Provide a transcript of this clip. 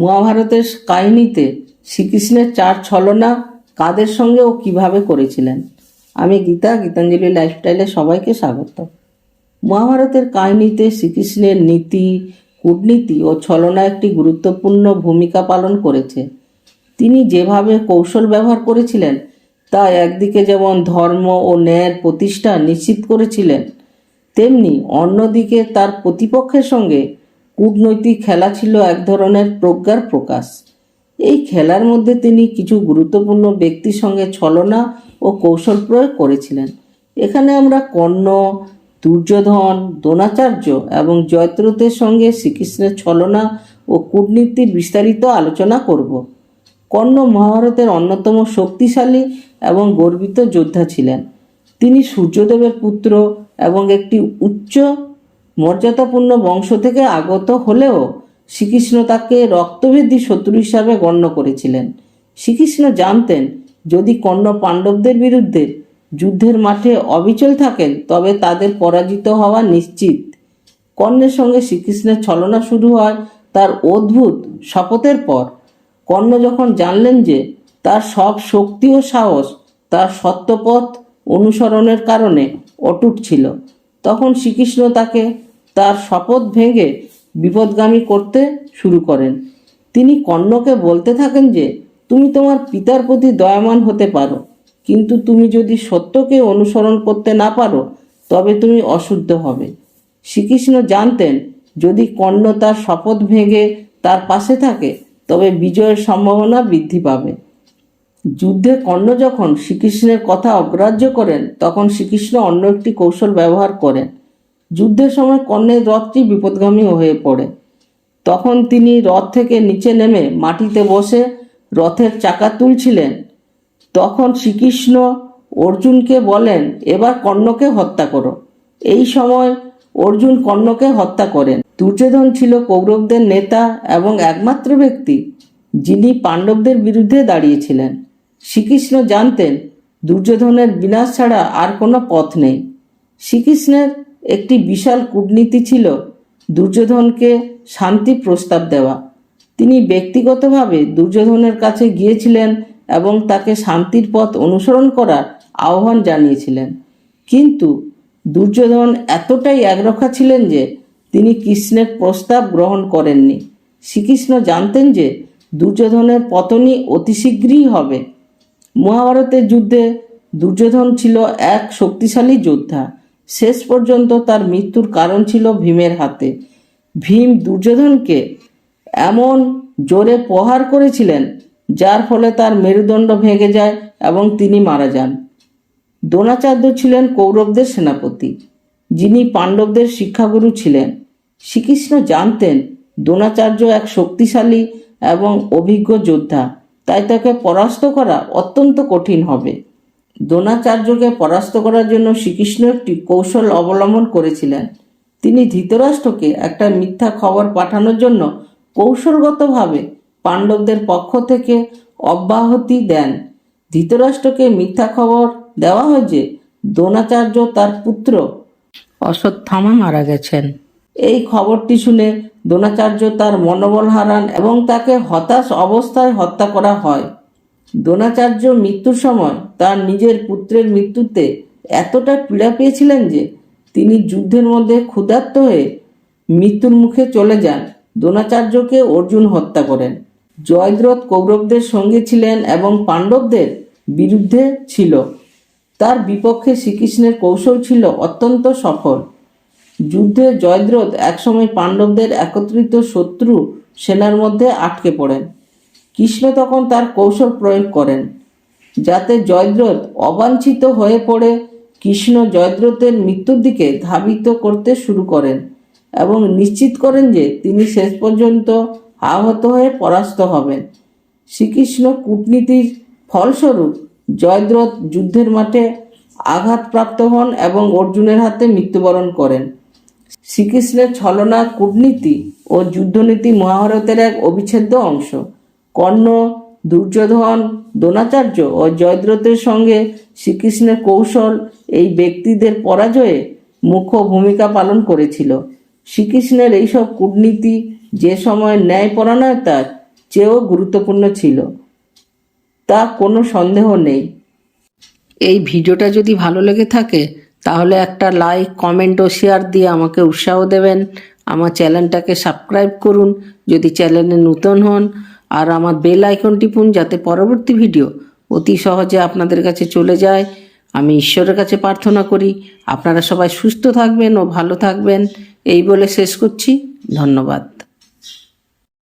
মহাভারতের কাহিনীতে শ্রীকৃষ্ণের চার ছলনা কাদের সঙ্গে ও কীভাবে করেছিলেন? আমি গীতা, গীতাঞ্জলি লাইফস্টাইলে সবাইকে স্বাগত। মহাভারতের কাহিনীতে শ্রীকৃষ্ণের নীতি, কূটনীতি ও ছলনা একটি গুরুত্বপূর্ণ ভূমিকা পালন করেছে। তিনি যেভাবে কৌশল ব্যবহার করেছিলেন, তা একদিকে যেমন ধর্ম ও ন্যায়ের প্রতিষ্ঠা নিশ্চিত করেছিলেন তেমনি অন্যদিকে তার প্রতিপক্ষের সঙ্গে কূটনৈতিক খেলা ছিল এক ধরনের প্রজ্ঞার প্রকাশ। এই খেলার মধ্যে তিনি কিছু গুরুত্বপূর্ণ ব্যক্তির সঙ্গে ছলনা ও কৌশল প্রয়োগ করেছিলেন। এখানে আমরা কর্ণ, দুর্যোধন, দ্রোণাচার্য এবং জয়দ্রথের সঙ্গে শ্রীকৃষ্ণের ছলনা ও কূটনীতির বিস্তারিত আলোচনা করব। কর্ণ মহাভারতের অন্যতম শক্তিশালী এবং গর্বিত যোদ্ধা ছিলেন। তিনি সূর্যদেবের পুত্র এবং একটি উচ্চ মর্যাদাপূর্ণ বংশ থেকে আগত হলেও শ্রীকৃষ্ণ তাকে রক্তভেদী শত্রু হিসাবে গণ্য করেছিলেন। শ্রীকৃষ্ণ জানতেন, যদি কর্ণ পাণ্ডবদের বিরুদ্ধে যুদ্ধের মাঠে অবিচল থাকেন, তবে তাদের পরাজিত হওয়া নিশ্চিত। কর্ণের সঙ্গে শ্রীকৃষ্ণের ছলনা শুরু হয় তার অদ্ভুত শপথের পর। কর্ণ যখন জানলেন যে তার সব শক্তি ও সাহস তার সত্যপথ অনুসরণের কারণে অটুট ছিল। তখন শ্রীকৃষ্ণ তাকে তার শপথ ভেঙে বিপদগামী করতে শুরু করেন। তিনি কর্ণকে বলতে থাকেন যে, তুমি তোমার পিতার প্রতি দয়ামান হতে পারো, কিন্তু তুমি যদি সত্যকে অনুসরণ করতে না পারো, তবে তুমি অশুদ্ধ হবে। শ্রীকৃষ্ণ জানতেন, যদি কর্ণ তার শপথ ভেঙে তার পাশে থাকে, তবে বিজয়ের সম্ভাবনা বৃদ্ধি পাবে। যুদ্ধে কর্ণ যখন শ্রীকৃষ্ণের কথা অগ্রাহ্য করেন, তখন শ্রীকৃষ্ণ অন্য একটি কৌশল ব্যবহার করেন। যুদ্ধের সময় কর্ণের রথটি বিপদগামী হয়ে পড়ে। তখন তিনি রথ থেকে নিচে নেমে মাটিতে বসে রথের চাকা তুলছিলেন। তখন শ্রীকৃষ্ণ অর্জুনকে বলেন, এবার কর্ণকে হত্যা করো। এই সময় অর্জুন কর্ণকে হত্যা করেন। দুর্যোধন ছিল কৌরবদের নেতা এবং একমাত্র ব্যক্তি, যিনি পাণ্ডবদের বিরুদ্ধে দাঁড়িয়েছিলেন। শ্রীকৃষ্ণ জানতেন, দুর্যোধনের বিনাশ ছাড়া আর কোনো পথ নেই। শ্রীকৃষ্ণের একটি বিশাল কূটনীতি ছিল দুর্যোধনকে শান্তি প্রস্তাব দেওয়া। তিনি ব্যক্তিগতভাবে দুর্যোধনের কাছে গিয়েছিলেন এবং তাকে শান্তির পথ অনুসরণ করার আহ্বান জানিয়েছিলেন। কিন্তু দুর্যোধন এতটাই একরক্ষা ছিলেন যে তিনি কৃষ্ণের প্রস্তাব গ্রহণ করেননি। শ্রীকৃষ্ণ জানতেন যে দুর্যোধনের পতনই অতি শীঘ্রই হবে। মহাভারতের যুদ্ধে দুর্যোধন ছিল এক শক্তিশালী যোদ্ধা। শেষ পর্যন্ত তার মৃত্যুর কারণ ছিল ভীমের হাতে। ভীম দুর্যোধনকে এমন জোরে প্রহার করেছিলেন, যার ফলে তার মেরুদণ্ড ভেঙে যায় এবং তিনি মারা যান। দ্রোণাচার্য ছিলেন কৌরবদের সেনাপতি, যিনি পাণ্ডবদের শিক্ষাগুরু ছিলেন। শ্রীকৃষ্ণ জানতেন দ্রোণাচার্য এক শক্তিশালী এবং অভিজ্ঞ যোদ্ধা। তাই তাকে পরাস্ত করা অত্যন্ত কঠিন হবে। দ্রোণাচার্যকে পরাস্ত করার জন্য শ্রীকৃষ্ণ একটি কৌশল অবলম্বন করেছিলেন। তিনি ধৃতরাষ্ট্রকে একটা মিথ্যা খবর পাঠানোর জন্য কৌশলগতভাবে পাণ্ডবদের পক্ষ থেকে অব্যাহতি দেন। ধৃতরাষ্ট্রকে মিথ্যা খবর দেওয়া হয় যে দ্রোণাচার্য তার পুত্র অশ্বত্থামা মারা গেছেন। এই খবরটি শুনে দ্রোণাচার্য তার মনোবল হারান এবং তাকে হতাশ অবস্থায় হত্যা করা হয়। দ্রোণাচার্য মৃত্যুর সময় তার নিজের পুত্রের মৃত্যুতে এতটা পীড়া পেয়েছিলেন যে তিনি যুদ্ধের মধ্যে ক্ষুধার্ত হয়ে মৃত্যুর মুখে চলে যান। দ্রোণাচার্যকে অর্জুন হত্যা করেন। জয়দ্রথ কৌরবদের সঙ্গে ছিলেন এবং পাণ্ডবদের বিরুদ্ধে ছিল। তার বিপক্ষে শ্রীকৃষ্ণের কৌশল ছিল অত্যন্ত সফল। যুদ্ধে জয়দ্রথ একসময় পাণ্ডবদের একত্রিত শত্রু সেনার মধ্যে আটকে পড়েন। কৃষ্ণ তখন তার কৌশল প্রয়োগ করেন। যাতে জয়দ্রথ অবাঞ্ছিত হয়ে পড়ে, কৃষ্ণ জয়দ্রথের মৃত্যুর দিকে ধাবিত করতে শুরু করেন এবং নিশ্চিত করেন যে তিনি শেষ পর্যন্ত আহত হয়ে পরাস্ত হবেন। শ্রীকৃষ্ণ কূটনীতির ফলস্বরূপ জয়দ্রথ যুদ্ধের মাঠে আঘাতপ্রাপ্ত হন এবং অর্জুনের হাতে মৃত্যুবরণ করেন। শ্রীকৃষ্ণের ছলনা কূটনীতি ও যুদ্ধনীতি মহাভারতের এক অবিচ্ছেদ্য অংশ। কর্ণ, দুর্যোধন, দ্রোণাচার্য ও জয়দ্রথের সঙ্গে শ্রীকৃষ্ণের কৌশল এই ব্যক্তিদের পরাজয়ে মুখ্য ভূমিকা পালন করেছিল। শ্রীকৃষ্ণের এইসব কূটনীতি যে সময় ন্যায়পরায়ণতার চেয়েও গুরুত্বপূর্ণ ছিল, তা কোনো সন্দেহ নেই। এই ভিডিওটা যদি ভালো লেগে থাকে তাহলে একটা লাইক কমেন্ট ও শেয়ার দিয়ে আমাকে উৎসাহ দেবেন। আমার চ্যানেলটাকে সাবস্ক্রাইব করুন, যদি চ্যানেলে নতুন হন। আর আমার বেল আইকন টিপুন যাতে পরবর্তী ভিডিও অতি সহজে আপনাদের কাছে চলে যায়। আমি ঈশ্বরের কাছে প্রার্থনা করি, আপনারা সবাই সুস্থ থাকবেন ও ভালো থাকবেন। এই বলে শেষ করছি। ধন্যবাদ।